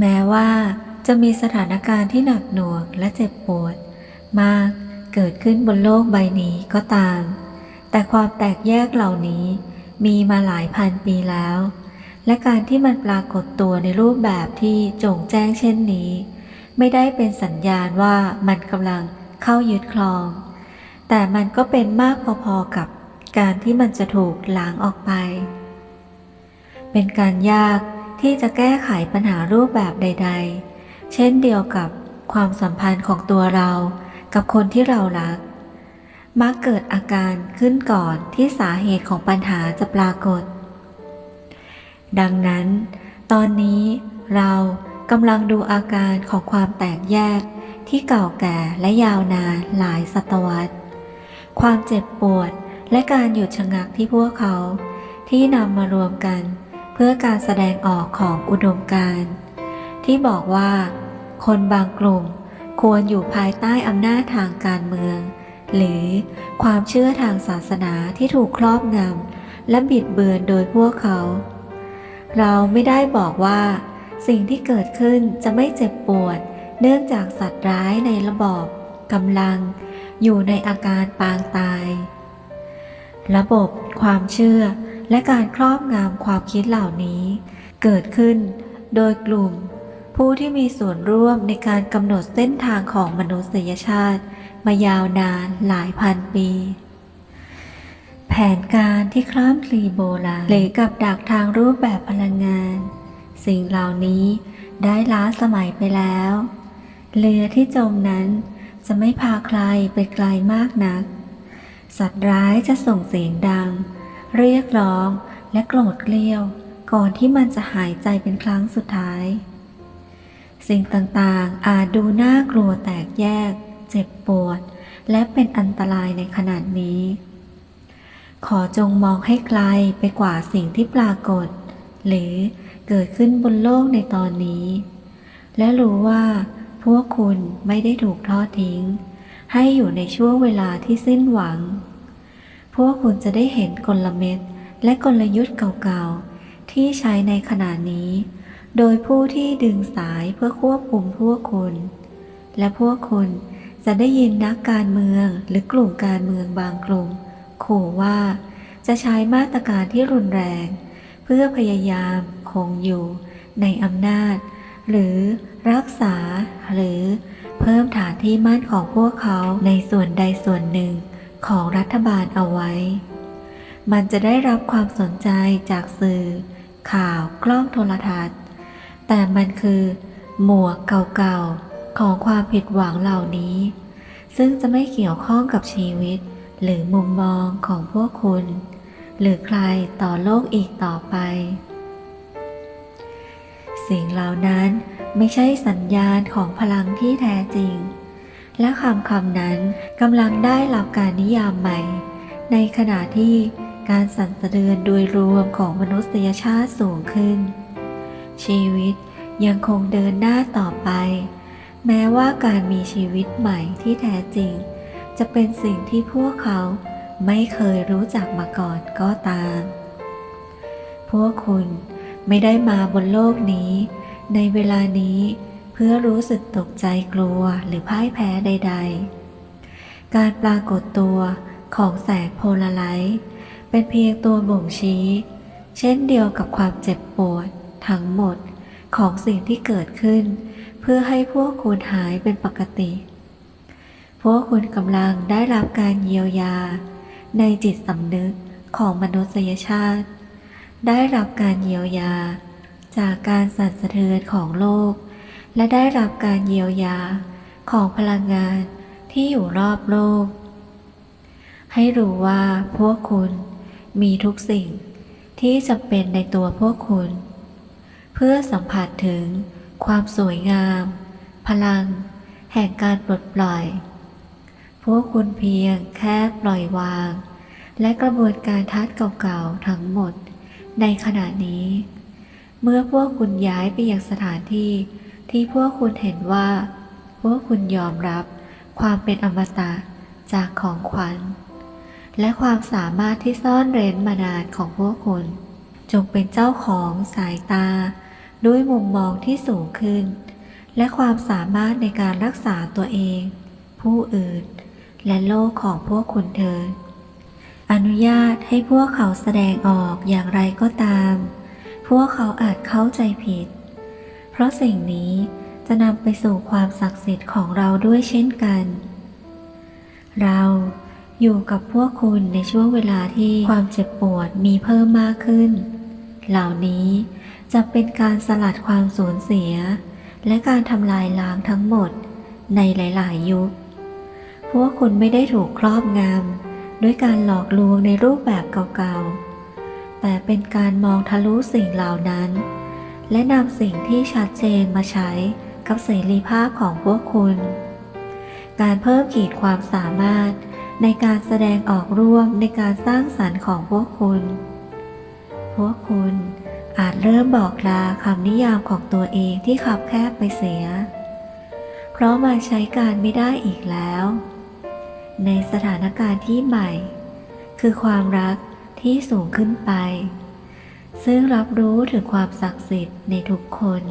แม้ว่าจะมีสถานการณ์ที่หนักหน่วงและเจ็บปวด มากเกิดขึ้นบนโลกใบนี้ก็ตาม แต่ความแตกแยกเหล่านี้มีมาหลายพันปีแล้ว และการที่มันปรากฏตัวในรูปแบบที่จงแจ้งเช่นนี้ ไม่ได้เป็นสัญญาณว่ามันกำลังเข้ายึดครอง แต่มันก็เป็นมากพอๆกับการที่มันจะถูกล้างออกไป เป็นการยาก ที่จะแก้ไขปัญหารูปแบบใด ๆ เช่นเดียวกับความสัมพันธ์ของตัวเรากับคนที่เรารัก มักเกิดอาการขึ้นก่อนที่สาเหตุของปัญหาจะปรากฏ ดังนั้น ตอนนี้เรากำลังดูอาการของความแตกแยกที่เก่าแก่และยาวนานหลายศตวรรษ ความเจ็บปวดและการหยุดชะงักที่พวกเขา ที่นำมารวมกัน พื่อการแสดงออกของอุดมการณ์ที่บอกว่า คนบางกลุ่มควรอยู่ภายใต้อำนาจทางการเมือง หรือความเชื่อทางศาสนาที่ถูกครอบงำและบิดเบือนโดยพวกเขา เราไม่ได้บอกว่า สิ่งที่เกิดขึ้นจะไม่เจ็บปวด เนื่องจากสัตว์ร้ายในระบอบกำลัง อยู่ในอาการปางตาย ระบบความเชื่อ และการครอบงำความคิดเหล่านี้ เกิดขึ้นโดยกลุ่ม ผู้ที่มีส่วนร่วมในการกำหนดเส้นทางของมนุษยชาติ มายาวนานหลายพันปี แผนการที่คล้ามคลีโบราณหรือกับดักทางรูปแบบพลังงาน สิ่งเหล่านี้ได้ล้าสมัยไปแล้ว เรือที่จมนั้นจะไม่พาใครไปไกลมากนัก สัตว์ร้ายจะส่งเสียงดัง เรียกร้องและโกรธเกลี้ยว ก่อนที่มันจะหายใจเป็นครั้งสุดท้าย สิ่งต่างๆ อาจดูน่ากลัวแตกแยก เจ็บปวด และเป็นอันตรายในขนาดนี้ ขอจงมองให้ไกลไปกว่าสิ่งที่ปรากฏ หรือเกิดขึ้นบนโลกในตอนนี้ และรู้ว่าพวกคุณไม่ได้ถูกทอดทิ้ง ให้อยู่ในช่วงเวลาที่สิ้นหวัง วกคุณจะได้เห็นกลเม็ดและกลยุทธ์เก่าๆ ที่ใช้ในขณะนี้ โดยผู้ที่ดึงสายเพื่อควบคุมพวกคุณ และพวกคุณจะได้ยินนักการเมืองหรือกลุ่มการเมืองบางกลุ่มขู่ว่าจะใช้มาตรการที่รุนแรง เพื่อพยายามคงอยู่ในอำนาจ หรือรักษาหรือเพิ่มฐานที่มั่นของพวกเขาในส่วนใดส่วนหนึ่ง ของรัฐบาลเอาไว้ มันจะได้รับความสนใจจากสื่อ ข่าวกล้องโทรทัศน์ แต่มันคือ หมวกเก่าๆ ของความผิดหวังเหล่านี้ ซึ่งจะไม่เกี่ยวข้องกับชีวิต หรือมุมมองของพวกคุณ หรือใครต่อโลกอีกต่อไป สิ่งเหล่านั้นไม่ใช่สัญญาณของพลังที่แท้จริง และคำคำนั้นกำลังได้รับการนิยามใหม่ ในขณะที่การสั่นสะเทือนโดยรวมของมนุษยชาติสูงขึ้น ชีวิตยังคงเดินหน้าต่อไป แม้ว่าการมีชีวิตใหม่ที่แท้จริง จะเป็นสิ่งที่พวกเขาไม่เคยรู้จักมาก่อนก็ตาม พวกคุณไม่ได้มาบนโลกนี้ ในเวลานี้ พื่อรู้สึกตกใจกลัวหรือพ่ายแพ้ใด ๆ การปรากฏตัวของแสงโพลาไลท์เป็นเพียงตัวบ่งชี้ เช่นเดียวกับความเจ็บปวดทั้งหมดของสิ่งที่เกิดขึ้น เพื่อให้พวกคุณหายเป็นปกติ พวกคุณกำลังได้รับการเยียวยา ในจิตสำนึกของมนุษยชาติ ได้รับการเยียวยา จากการสั่นสะเทือนของโลก และได้รับการเยียวยาของพลังงานที่อยู่รอบโลก ให้รู้ว่าพวกคุณมีทุกสิ่งที่จำเป็นในตัวพวกคุณ เพื่อสัมผัสถึงความสวยงาม พลัง แห่งการปลดปล่อย พวกคุณเพียงแค่ปล่อยวาง และกระบวนการทัดเก่าๆทั้งหมดในขณะนี้ เมื่อพวกคุณย้ายไปยังสถานที่ ที่พวกคุณเห็นว่า พวกคุณยอมรับความเป็นอมตะจากของขวัญ และความสามารถที่ซ่อนเร้นมานานของพวกคุณ จงเป็นเจ้าของสายตา ด้วยมุมมองที่สูงขึ้น และความสามารถในการรักษาตัวเอง ผู้อื่น และโลกของพวกคุณเถิดอนุญาตให้พวกเขาแสดงออกอย่างไรก็ตาม พวกเขาอาจเข้าใจผิด ราะสิ่งนี้จะนำไปสู่ความศักดิ์สิทธิ์ของเราด้วยเช่นกัน เราอยู่กับพวกคุณในช่วงเวลาที่ความเจ็บปวดมีเพิ่มมากขึ้น เหล่านี้จะเป็นการสลัดความสูญเสีย และการทำลายล้างทั้งหมดในหลาย ๆ ยุค พวกคุณไม่ได้ถูกครอบงำด้วยการหลอกลวงในรูปแบบเก่า ๆ แต่เป็นการมองทะลุสิ่งเหล่านั้น และนำสิ่งที่ชัดเจนมาใช้กับเสรีภาพของพวกคุณ การเพิ่มขีดความสามารถในการแสดงออกร่วมในการสร้างสรรค์ของพวกคุณ พวกคุณอาจเริ่มบอกลาคำนิยามของตัวเองที่ขับแคบไปเสีย เพราะมาใช้การไม่ได้อีกแล้ว ในสถานการณ์ที่ใหม่ คือความรักที่สูงขึ้นไป ซึ่งรับรู้ถึงความศักดิ์สิทธิ์ในทุกคน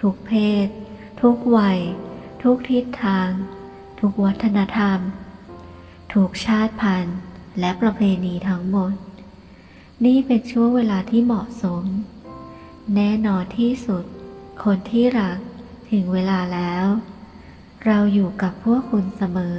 ทุกเพศ ทุกวัย ทุกทิศทาง ทุกวัฒนธรรม ทุกชาติพันธุ์ และประเพณีทั้งหมด นี่เป็นช่วงเวลาที่เหมาะสม แน่นอนที่สุด คนที่รักถึงเวลาแล้ว เราอยู่กับพวกคุณเสมอ